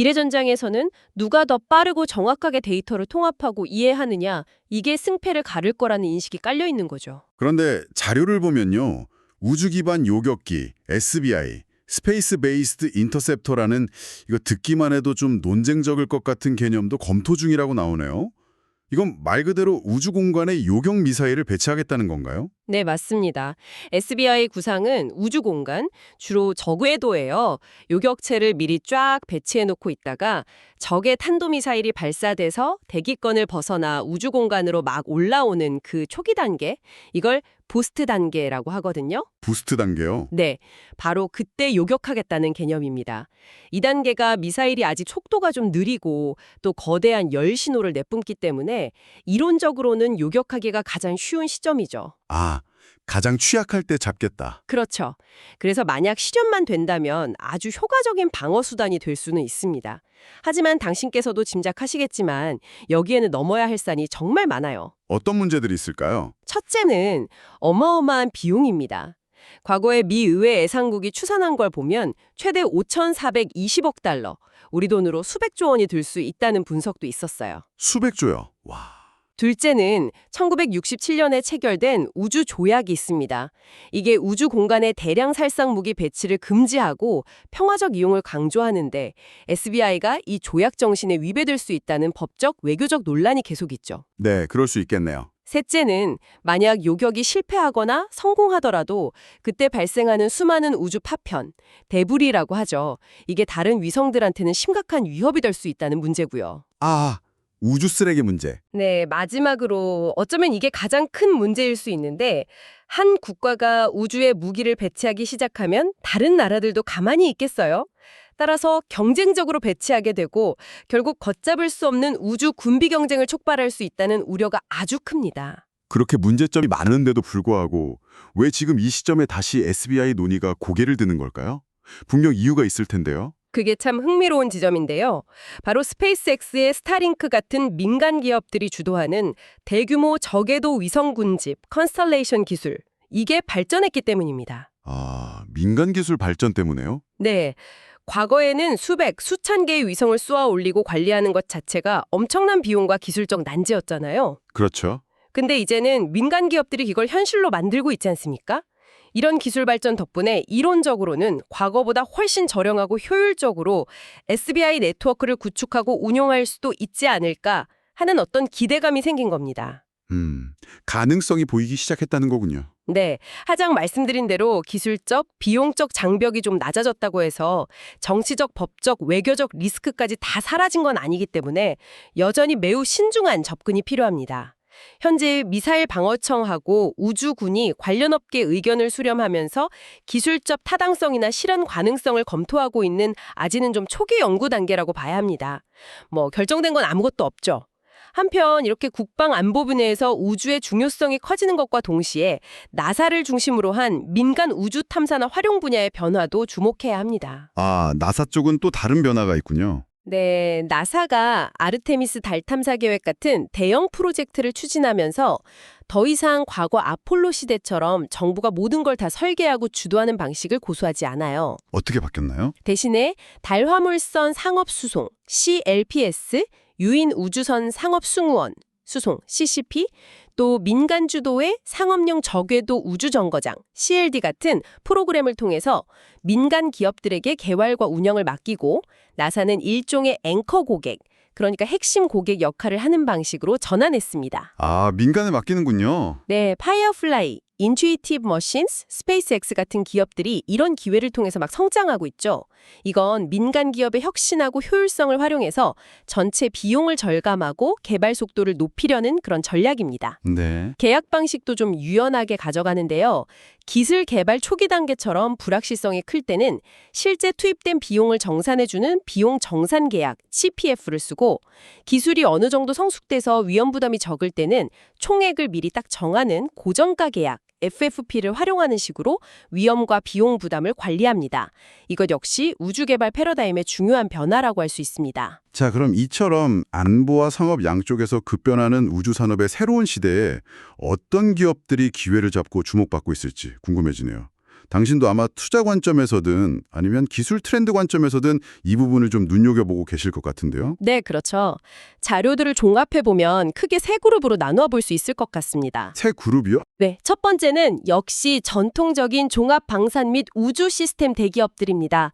미래전장에서는 누가 더 빠르고 정확하게 데이터를 통합하고 이해하느냐 이게 승패를 가를 거라는 인식이 깔려 있는 거죠. 그런데 자료를 보면요. 우주 기반 요격기, SBI, 스페이스 베이스드 인터셉터라는 이거 듣기만 해도 좀 논쟁적일 것 같은 개념도 검토 중이라고 나오네요. 이건 말 그대로 우주 공간에 요격 미사일을 배치하겠다는 건가요? 네, 맞습니다. SBI 구상은 우주 공간, 주로 저궤도예요. 요격체를 미리 쫙 배치해 놓고 있다가 적의 탄도미사일이 발사돼서 대기권을 벗어나 우주 공간으로 막 올라오는 그 초기 단계, 이걸 부스트 단계라고 하거든요. 부스트 단계요. 네, 바로 그때 요격하겠다는 개념입니다. 이 단계가 미사일이 아직 속도가 좀 느리고 또 거대한 열 신호를 내뿜기 때문에 이론적으로는 요격하기가 가장 쉬운 시점이죠. 아, 가장 취약할 때 잡겠다. 그렇죠. 그래서 만약 시련만 된다면 아주 효과적인 방어 수단이 될 수는 있습니다. 하지만 당신께서도 짐작하시겠지만 여기에는 넘어야 할 산이 정말 많아요. 어떤 문제들이 있을까요? 첫째는 어마어마한 비용입니다. 과거에 미 의회 예산국이 추산한 걸 보면 최대 5,420억 달러, 우리 돈으로 수백조 원이 들 수 있다는 분석도 있었어요. 수백조요. 와. 둘째는 1967년에 체결된 우주 조약이 있습니다. 이게 우주 공간에 대량 살상 무기 배치를 금지하고 평화적 이용을 강조하는데 SBI가 이 조약 정신에 위배될 수 있다는 법적 외교적 논란이 계속 있죠. 네, 그럴 수 있겠네요. 셋째는 만약 요격이 실패하거나 성공하더라도 그때 발생하는 수많은 우주 파편, 데브리라고 하죠. 이게 다른 위성들한테는 심각한 위협이 될 수 있다는 문제고요. 아, 우주 쓰레기 문제. 네, 마지막으로 어쩌면 이게 가장 큰 문제일 수 있는데 한 국가가 우주에 무기를 배치하기 시작하면 다른 나라들도 가만히 있겠어요? 따라서 경쟁적으로 배치하게 되고 결국 걷잡을 수 없는 우주 군비 경쟁을 촉발할 수 있다는 우려가 아주 큽니다. 그렇게 문제점이 많은데도 불구하고 왜 지금 이 시점에 다시 SBI 논의가 고개를 드는 걸까요? 분명 이유가 있을 텐데요. 그게 참 흥미로운 지점인데요. 바로 스페이스X의 스타링크 같은 민간 기업들이 주도하는 대규모 저궤도 위성 군집 컨스텔레이션 기술 이게 발전했기 때문입니다. 아, 민간 기술 발전 때문에요? 네. 과거에는 수백, 수천 개의 위성을 쏘아 올리고 관리하는 것 자체가 엄청난 비용과 기술적 난제였잖아요. 그렇죠. 근데 이제는 민간 기업들이 이걸 현실로 만들고 있지 않습니까? 이런 기술 발전 덕분에 이론적으로는 과거보다 훨씬 저렴하고 효율적으로 SBI 네트워크를 구축하고 운용할 수도 있지 않을까 하는 어떤 기대감이 생긴 겁니다. 음, 가능성이 보이기 시작했다는 거군요. 네, 하장 말씀드린 대로 기술적, 비용적 장벽이 좀 낮아졌다고 해서 정치적, 법적, 외교적 리스크까지 다 사라진 건 아니기 때문에 여전히 매우 신중한 접근이 필요합니다. 현재 미사일 방어청하고 우주군이 관련 업계 의견을 수렴하면서 기술적 타당성이나 실현 가능성을 검토하고 있는 아직은 좀 초기 연구 단계라고 봐야 합니다. 뭐 결정된 건 아무것도 없죠. 한편 이렇게 국방 안보 분야에서 우주의 중요성이 커지는 것과 동시에 나사를 중심으로 한 민간 우주 탐사나 활용 분야의 변화도 주목해야 합니다. 아, 나사 쪽은 또 다른 변화가 있군요. 네, 나사가 아르테미스 달 탐사 계획 같은 대형 프로젝트를 추진하면서 더 이상 과거 아폴로 시대처럼 정부가 모든 걸 다 설계하고 주도하는 방식을 고수하지 않아요. 어떻게 바뀌었나요? 대신에 달 화물선 상업 수송 CLPS, 유인 우주선 상업 승무원 수송 CCP, 또 민간 주도의 상업용 저궤도 우주 정거장 CLD 같은 프로그램을 통해서 민간 기업들에게 개발과 운영을 맡기고 나사는 일종의 앵커 고객, 그러니까 핵심 고객 역할을 하는 방식으로 전환했습니다. 아, 민간에 맡기는군요. 네, 파이어플라이, 인투이티브 머신스, 스페이스X 같은 기업들이 이런 기회를 통해서 막 성장하고 있죠. 이건 민간 기업의 혁신하고 효율성을 활용해서 전체 비용을 절감하고 개발 속도를 높이려는 그런 전략입니다. 네. 계약 방식도 좀 유연하게 가져가는데요. 기술 개발 초기 단계처럼 불확실성이 클 때는 실제 투입된 비용을 정산해주는 비용 정산 계약 CPF를 쓰고 기술이 어느 정도 성숙돼서 위험 부담이 적을 때는 총액을 미리 딱 정하는 고정가 계약 FFP를 활용하는 식으로 위험과 비용 부담을 관리합니다. 이것 역시 우주개발 패러다임의 중요한 변화라고 할 수 있습니다. 자, 그럼 이처럼 안보와 상업 양쪽에서 급변하는 우주 산업의 새로운 시대에 어떤 기업들이 기회를 잡고 주목받고 있을지 궁금해지네요. 당신도 아마 투자 관점에서든 아니면 기술 트렌드 관점에서든 이 부분을 좀 눈여겨보고 계실 것 같은데요. 네, 그렇죠. 자료들을 종합해보면 크게 세 그룹으로 나누어 볼 수 있을 것 같습니다. 새 그룹이요? 네, 첫 번째는 역시 전통적인 종합 방산 및 우주 시스템 대기업들입니다.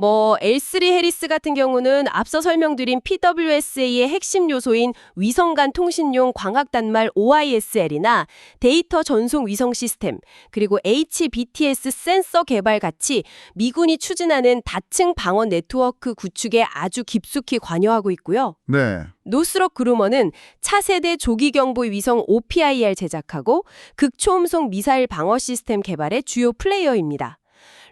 뭐 L3 해리스 같은 경우는 앞서 설명드린 PWSA의 핵심 요소인 위성간 통신용 광학 단말 OISL이나 데이터 전송 위성 시스템, 그리고 HBTS 센서 개발 같이 미군이 추진하는 다층 방어 네트워크 구축에 아주 깊숙이 관여하고 있고요. 네. 노스럭 그루머는 차세대 조기 경보 위성 OPIR 제작하고 극초음속 미사일 방어 시스템 개발의 주요 플레이어입니다.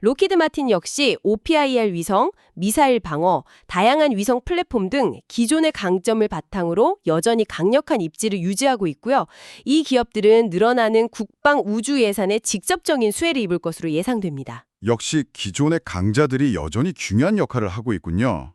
로키드 마틴 역시 OPIR 위성, 미사일 방어, 다양한 위성 플랫폼 등 기존의 강점을 바탕으로 여전히 강력한 입지를 유지하고 있고요. 이 기업들은 늘어나는 국방 우주 예산에 직접적인 수혜를 입을 것으로 예상됩니다. 역시 기존의 강자들이 여전히 중요한 역할을 하고 있군요.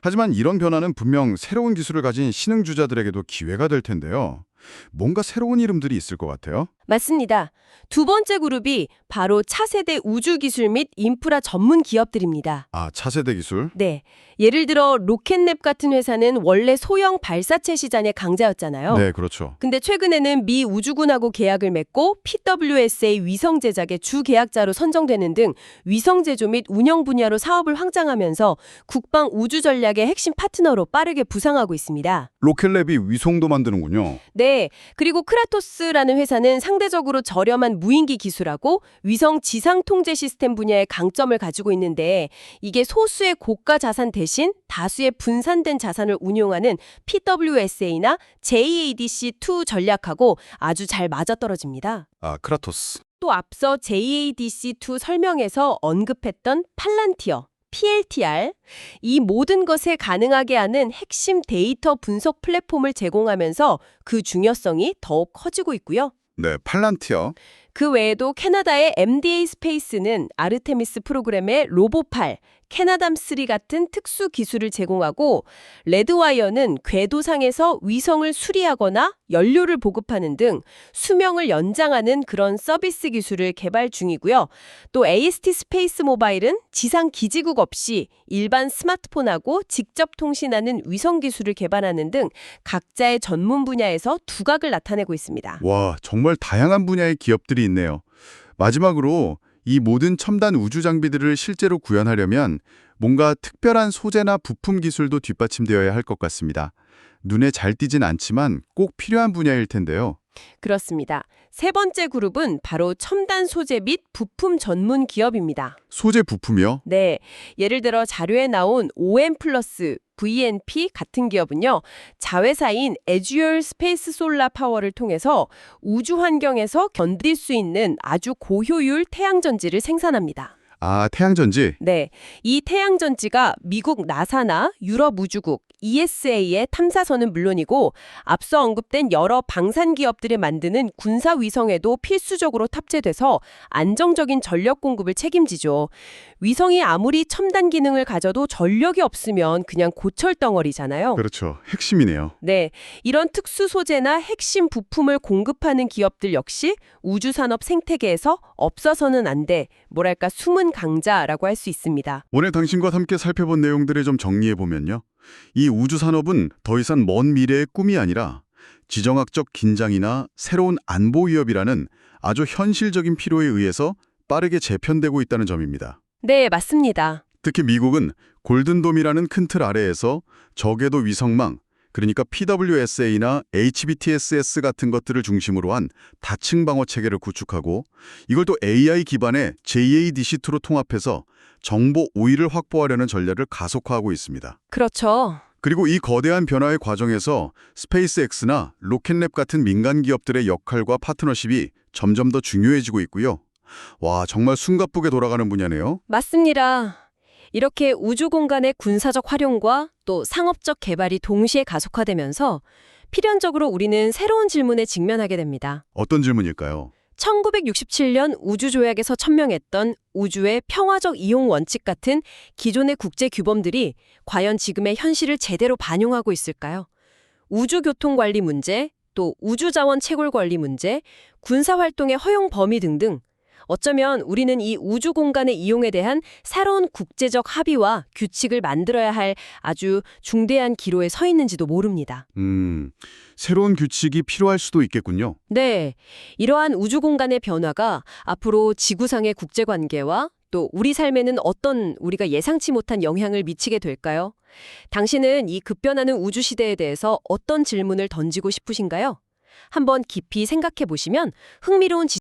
하지만 이런 변화는 분명 새로운 기술을 가진 신흥주자들에게도 기회가 될 텐데요. 뭔가 새로운 이름들이 있을 것 같아요. 맞습니다. 두 번째 그룹이 바로 차세대 우주 기술 및 인프라 전문 기업들입니다. 아, 차세대 기술? 네. 예를 들어 로켓랩 같은 회사는 원래 소형 발사체 시장의 강자였잖아요. 네, 그렇죠. 근데 최근에는 미 우주군하고 계약을 맺고 PWSA 위성 제작의 주 계약자로 선정되는 등 위성 제조 및 운영 분야로 사업을 확장하면서 국방 우주 전략의 핵심 파트너로 빠르게 부상하고 있습니다. 로켓랩이 위성도 만드는군요. 네. 그리고 크라토스라는 회사는 상 대적으로 저렴한 무인기 기술하고 위성 지상 통제 시스템 분야의 강점을 가지고 있는데 이게 소수의 고가 자산 대신 다수의 분산된 자산을 운용하는 PWSA나 JADC2 전략하고 아주 잘 맞아떨어집니다. 아, 크라토스. 또 앞서 JADC2 설명에서 언급했던 팔란티어, PLTR, 이 모든 것에 가능하게 하는 핵심 데이터 분석 플랫폼을 제공하면서 그 중요성이 더욱 커지고 있고요. 네, 팔란티어. 그 외에도 캐나다의 MDA 스페이스는 아르테미스 프로그램의 로보팔, 캐나담3 같은 특수 기술을 제공하고 레드와이어는 궤도상에서 위성을 수리하거나 연료를 보급하는 등 수명을 연장하는 그런 서비스 기술을 개발 중이고요. 또 AST 스페이스 모바일은 지상 기지국 없이 일반 스마트폰하고 직접 통신하는 위성 기술을 개발하는 등 각자의 전문 분야에서 두각을 나타내고 있습니다. 와, 정말 다양한 분야의 기업들이 있네요. 마지막으로 이 모든 첨단 우주 장비들을 실제로 구현하려면 뭔가 특별한 소재나 부품 기술도 뒷받침되어야 할 것 같습니다. 눈에 잘 띄진 않지만 꼭 필요한 분야일 텐데요. 그렇습니다. 세 번째 그룹은 바로 첨단 소재 및 부품 전문 기업입니다. 소재 부품이요? 네. 예를 들어 자료에 나온 OM 플러스, VNP 같은 기업은요. 자회사인 Azure Space Solar Power를 통해서 우주 환경에서 견딜 수 있는 아주 고효율 태양전지를 생산합니다. 아, 태양전지. 네. 이 태양전지가 미국 나사나 유럽 우주국 ESA의 탐사선은 물론이고 앞서 언급된 여러 방산 기업들이 만드는 군사 위성에도 필수적으로 탑재돼서 안정적인 전력 공급을 책임지죠. 위성이 아무리 첨단 기능을 가져도 전력이 없으면 그냥 고철 덩어리잖아요. 그렇죠. 핵심이네요. 네, 이런 특수 소재나 핵심 부품을 공급하는 기업들 역시 우주 산업 생태계에서 없어서는 안 돼, 뭐랄까 숨은 강자라고 할 수 있습니다. 오늘 당신과 함께 살펴본 내용들을 좀 정리해보면요. 이 우주 산업은 더 이상 먼 미래의 꿈이 아니라 지정학적 긴장이나 새로운 안보 위협이라는 아주 현실적인 필요에 의해서 빠르게 재편되고 있다는 점입니다. 네, 맞습니다. 특히 미국은 골든돔이라는 큰 틀 아래에서 저궤도 위성망, 그러니까 PWSA나 HBTSS 같은 것들을 중심으로 한 다층 방어 체계를 구축하고 이걸 또 AI 기반의 JADC2로 통합해서 정보 우위를 확보하려는 전략을 가속화하고 있습니다. 그렇죠. 그리고 이 거대한 변화의 과정에서 스페이스X나 로켓랩 같은 민간 기업들의 역할과 파트너십이 점점 더 중요해지고 있고요. 와, 정말 숨가쁘게 돌아가는 분야네요. 맞습니다. 이렇게 우주 공간의 군사적 활용과 또 상업적 개발이 동시에 가속화되면서 필연적으로 우리는 새로운 질문에 직면하게 됩니다. 어떤 질문일까요? 1967년 우주조약에서 천명했던 우주의 평화적 이용 원칙 같은 기존의 국제 규범들이 과연 지금의 현실을 제대로 반영하고 있을까요? 우주교통관리 문제, 또 우주자원 채굴 관리 문제, 군사활동의 허용 범위 등등 어쩌면 우리는 이 우주 공간의 이용에 대한 새로운 국제적 합의와 규칙을 만들어야 할 아주 중대한 기로에 서 있는지도 모릅니다. 음, 새로운 규칙이 필요할 수도 있겠군요. 네, 이러한 우주 공간의 변화가 앞으로 지구상의 국제 관계와 또 우리 삶에는 어떤 우리가 예상치 못한 영향을 미치게 될까요? 당신은 이 급변하는 우주 시대에 대해서 어떤 질문을 던지고 싶으신가요? 한번 깊이 생각해 보시면 흥미로운 지